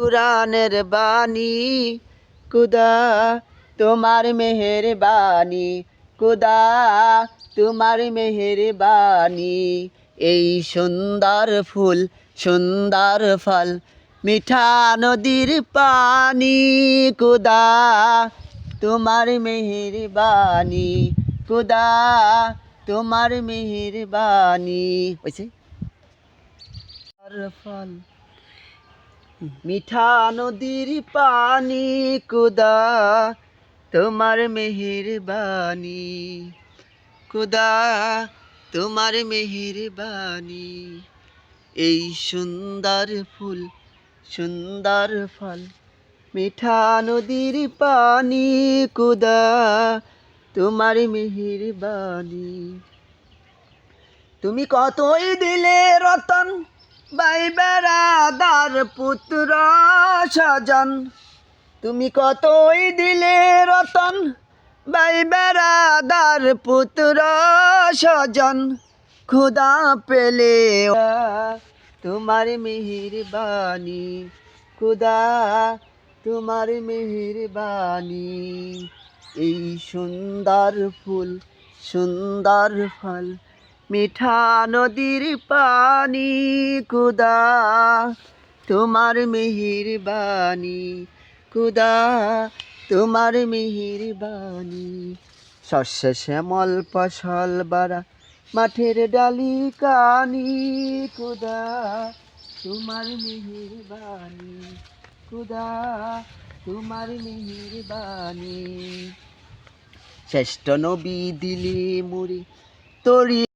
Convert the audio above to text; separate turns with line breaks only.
কুরানের বাণী। কুদা তোমার মেহের বাণী কুদা তোমার মেহের বাণী এই সুন্দর ফুল, সুন্দর ফল, মিঠা নদীর পানি। কুদা তোমার মেহের বাণী কুদা তোমার মেহের বাণী ফল মিঠা নদীর পানি, কুদা তোমার মেহের বাণী কুদা তোমার মেহের বাণী এই সুন্দর ফুল, সুন্দর ফল, মিঠা নদীর পানি, কুদা তোমার মেহের বাণী তুমি কতই দিলে রতন বাই বেড়াদার পুত্র সজন তুমি কতই দিলে রতন? বাই বেড়াদার পুত্র সজন খুদা পেলে তোমার মিহির বাণী খুদা তোমার মিহির বাণী এই সুন্দর ফুল, সুন্দর ফল মিঠা নদীর পানি, কুদা। তোমার মিহির বাণী, কুদা। তোমার মিহির বাণী। শস্য শ্যামল ফসল বাড়া, মাঠের ডালি কানি, কুদা। তোমার মিহির বাণী, কুদা। তোমার মিহির বাণী। শ্রেষ্ঠ নবী দিলি মুড়ি, তরি